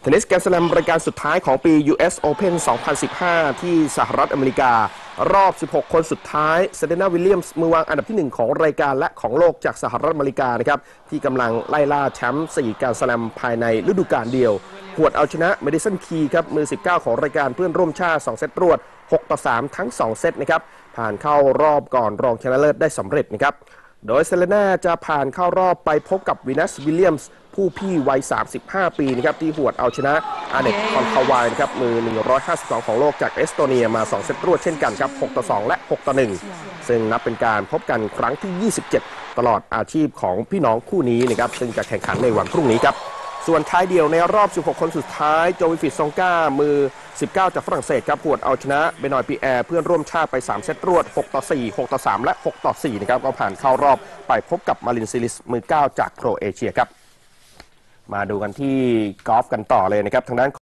เทนนิสแกรนด์สแลมรายการสุดท้ายของปี US Open 2015 ที่สหรัฐอเมริการอบ 16 คนสุดท้ายเซเดนาวิลเลียมส์มือวางอันดับที่ 1 ของรายการและของโลกจากสหรัฐอเมริกานะครับที่กำลังไล่ล่าแชมป์4แกรสแลมภายในฤดูกาลเดียวหวดเอาชนะเมดิสันคีครับมือ 19 ของรายการเพื่อนร่วมชาติ 2 เซตรวด 6 ต่อ 3 ทั้ง 2 เซตนะครับผ่านเข้ารอบก่อนรองชนะเลิศได้สำเร็จนะครับโดยเซเลน่าจะผ่านเข้ารอบไปพบกับวินัสวิลเลียมส์ ผู้พี่วัย 35 ปีนะครับที่หวดเอาชนะอาเนกคอนคาวายนะครับมือ 152 ของโลกจากเอสโตเนียมา 2 เซตรวดเช่นกันครับ 6 ต่อ 2 และ 6 ต่อ 1 ซึ่งนับเป็นการพบกันครั้งที่ 27 ตลอดอาชีพของพี่น้องคู่นี้นะครับซึ่งจะแข่งขันในวันพรุ่งนี้ครับส่วนท้ายเดียวในรอบ 16 คนสุดท้ายโจวิฟิตซองก้ามือ 19 จากฝรั่งเศสครับหวดเอาชนะเบนอยปีแอร์เพื่อนร่วมชาติไป 3 เซตรวด 6 ต่อ 4 6 ต่อ 3 และ 6 ต่อ 4 นะครับ ก็ผ่านเข้ารอบไปพบกับมารินซิลิสมือ 9 จากโครเอเชียครับ มาดูกันที่กอล์ฟกันต่อเลยนะครับ ทางด้าน